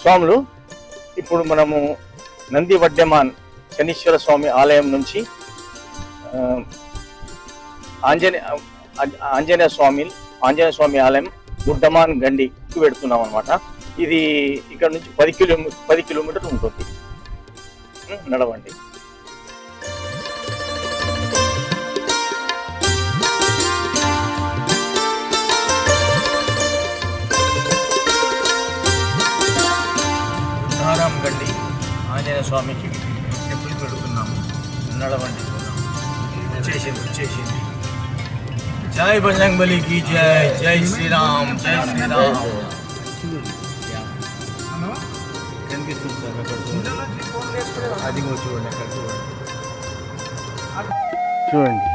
స్వాములు ఇప్పుడు మనము నంది వడ్డెమాన్ శనీశ్వర స్వామి ఆలయం నుంచి ఆంజనేయ ఆంజనేయ స్వామి ఆంజనేయ స్వామి ఆలయం గుడ్డమాన్ గండికి పెడుతున్నాం అనమాట ఇది ఇక్కడ నుంచి పది కిలోమీ పది కిలోమీటర్లు ఉంటుంది. నడవండి. స్వామికి టెంపుల్ పెడుతున్నాము. నడవండి వచ్చేసింది వచ్చేసింది. జై బజరంగ్ బలికి జై జై శ్రీరామ్ జై శ్రీరామ్. కనిపిస్తుంది సార్ అక్కడ అది చూడండి అక్కడ చూడండి చూడండి.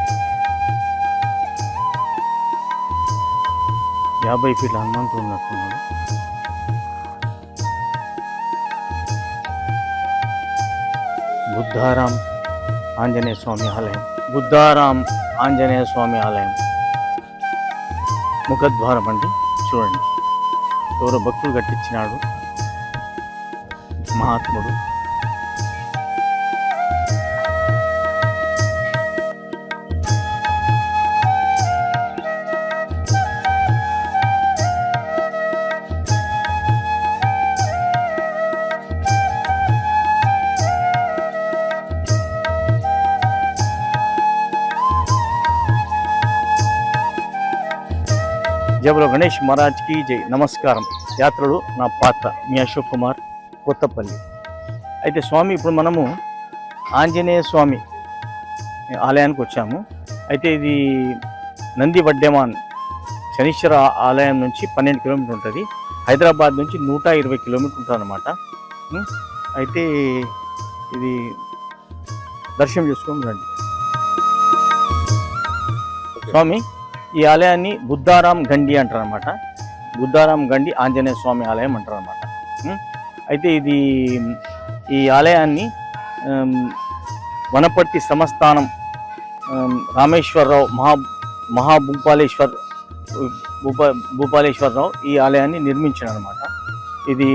యాభై ఫీట్ల హనుమంతుడు ఉన్నట్టున్నాడు. బుద్ధారాం ఆంజనేయ స్వామి ఆలయం. బుద్ధారాం ఆంజనేయ స్వామి ఆలయం. ముఖద్వారం అండి. చూడండి. ఎవరో భక్తులు కట్టించినాడు. మహాత్ముడు. జబలో గణేష్ మహారాజ్కి జై. నమస్కారం. యాత్రలు నా పాత్ర మీ అశోక్ కుమార్ కొత్తపల్లి. అయితే స్వామి ఇప్పుడు మనము ఆంజనేయ స్వామి ఆలయానికి వచ్చాము. అయితే ఇది నంది వడ్డెమాన్ శనీశ్వర ఆలయం నుంచి పన్నెండు కిలోమీటర్ ఉంటుంది. హైదరాబాద్ నుంచి నూట ఇరవై కిలోమీటర్ ఉంటుంది అనమాట అయితే ఇది దర్శనం చేసుకొని రండి. స్వామి ఈ ఆలయాన్ని బుద్ధారాం గండి అంటారనమాట బుద్ధారాం గండి ఆంజనేయ స్వామి ఆలయం అంటారు అనమాట అయితే ఇది ఈ ఆలయాన్ని వనపర్తి సమస్థానం రామేశ్వరరావు మహా మహాభూపాలేశ్వర్ భూపా భూపాలేశ్వరరావు ఈ ఆలయాన్ని నిర్మించాడు అనమాట ఇది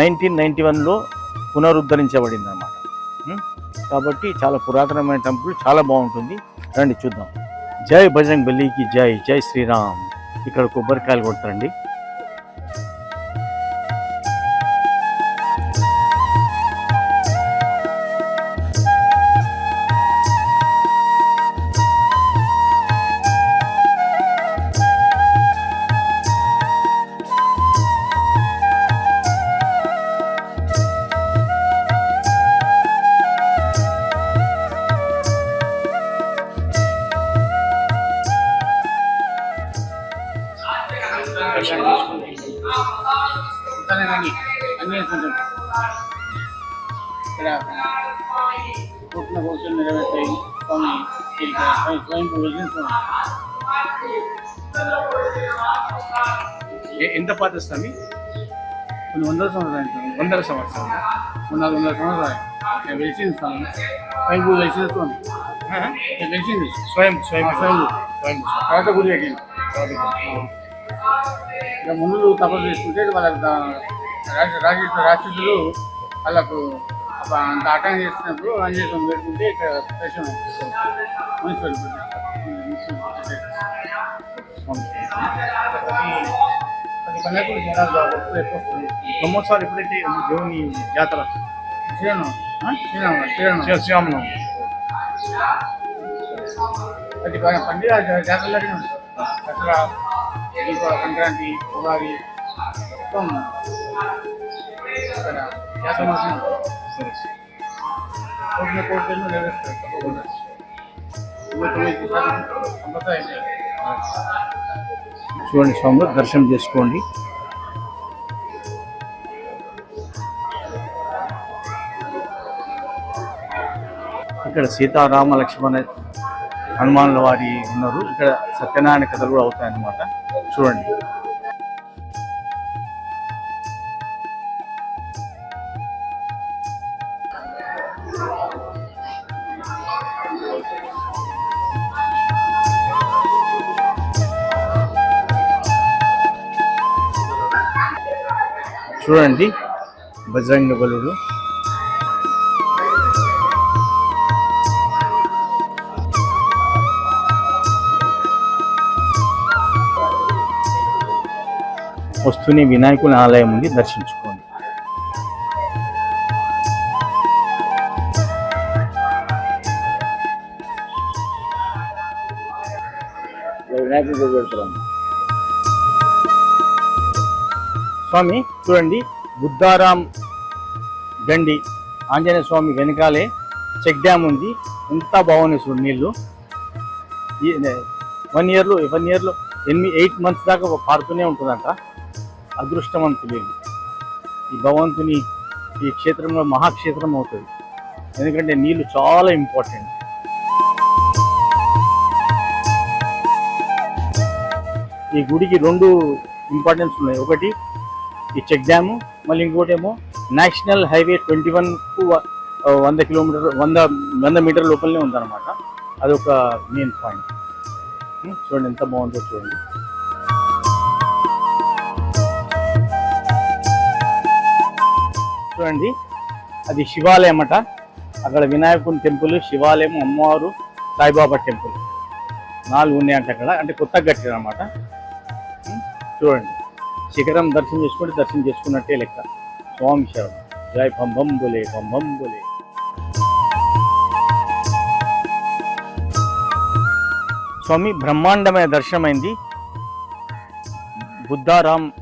నైన్టీన్ నైంటీ వన్లో పునరుద్ధరించబడింది అనమాట కాబట్టి చాలా పురాతనమైన టెంపుల్ చాలా బాగుంటుంది. రండి చూద్దాం. జై బజరంగ్ బలికి జై జై శ్రీరామ్. ఇక్కడ కొబ్బరికాయలు కొడతారండి. ఇక్కడ పుట్టిన కోసం నెరవేర్తాయి స్వామి ఇక్కడ వెలిసిన ఎ- ఎంత పాత స్వామి? కొన్ని వందల సంవత్సరాలు. వందల సంవత్సరాలు. కొన్ని నాలుగు వందల సంవత్సరాలు. ఇక్కడ వెలిసిన స్వామి. స్వయం వెలిసిన స్వామి. ఇక్కడ వెలిసింది. స్వయం స్వయం. స్వయం. స్వయం. తర్వాత గుడి కట్టింది ఇక ముందు తపస్సు చేసుకుంటే వాళ్ళకి రాక్షస రాక్షసులు వాళ్ళకు అంత ఆటంకం చేస్తున్నప్పుడు ఆంజనేయ స్వామి పెట్టుకుంటే ఇక్కడ దర్శనం మున్సిపల్ జనాలు ఎక్కువ వస్తుంది బ్రహ్మోత్సవాలు ఎప్పుడైతే దేవుని జాతర? శ్రీరామ శ్రీరామ శ్రీరామ శ్రీ- శ్రీరామనవమి. అది బాగా పండుగ దసరా దీపావళి సంక్రాంతి ఉగాది మొత్తం ఇక్కడ జాతర కోట్ల సరే కోటిన కోట్లు నెరవేరుస్తారు తప్పకుండా చూడండి స్వామి దర్శనం చేసుకోండి. ఇక్కడ సీతారామ లక్ష్మణ హనుమానుల వారి ఉన్నారు. ఇక్కడ సత్యనారాయణ కథలు కూడా అవుతాయన్నమాట. చూడండి. చూడండి. బజరంగ బలుడు వస్తూనే వినాయకుని ఆలయం ఉంది దర్శించుకోండి. స్వామి చూడండి బుద్ధారాం గండి ఆంజనేయ స్వామి వెనకాలే చెక్ డ్యామ్ ఉంది. ఎంత బాగున్నాయి చూడు నీళ్ళు వన్ ఇయర్లో వన్ ఇయర్లో ఎనిమిది ఎయిట్ మంత్స్ దాకా పారుతూనే ఉంటుందంట. అదృష్టవంతులు ఈ భగవంతుని ఈ క్షేత్రంలో మహాక్షేత్రం అవుతుంది. ఎందుకంటే నీళ్ళు చాలా ఇంపార్టెంట్ ఈ గుడికి రెండు ఇంపార్టెన్స్ ఉన్నాయి. ఒకటి ఈ చెక్ డ్యాము మళ్ళీ ఇంకోటి ఏమో నేషనల్ హైవే ట్వంటీ వన్కు వంద కిలోమీటర్ వంద వంద మీటర్ లోపలనే ఉందన్నమాట. అదొక మెయిన్ పాయింట్ చూడండి ఎంత బాగుందో చూడండి. చూడండి. అది శివాలయం అట అక్కడ వినాయకుని టెంపుల్ శివాలయం అమ్మవారు సాయిబాబా టెంపుల్. నాలుగు ఉన్నాయంట అక్కడ. అంటే కొత్తగా కట్టారు అనమాట చూడండి. శిఖరం దర్శనం చేసుకుంటే దర్శనం చేసుకున్నట్టే లెక్క. స్వామి శరణం. జై పంబం బులే పంబం బులే స్వామి బ్రహ్మాండమైన దర్శనమైంది. బుద్ధారాం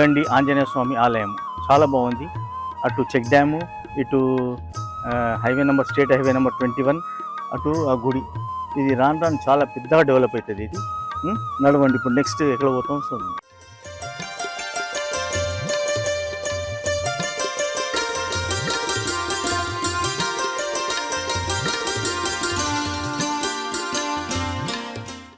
గండి ఆంజనేయ స్వామి ఆలయం. చాలా బాగుంది. అటు చెక్ డ్యాము ఇటు highway number state highway number twenty one అటు ఆ గుడి. ఇది రాను రాను చాలా పెద్దగా డెవలప్ అవుతుంది ఇది. నడవండి ఇప్పుడు నెక్స్ట్ ఎక్కడ పోతాం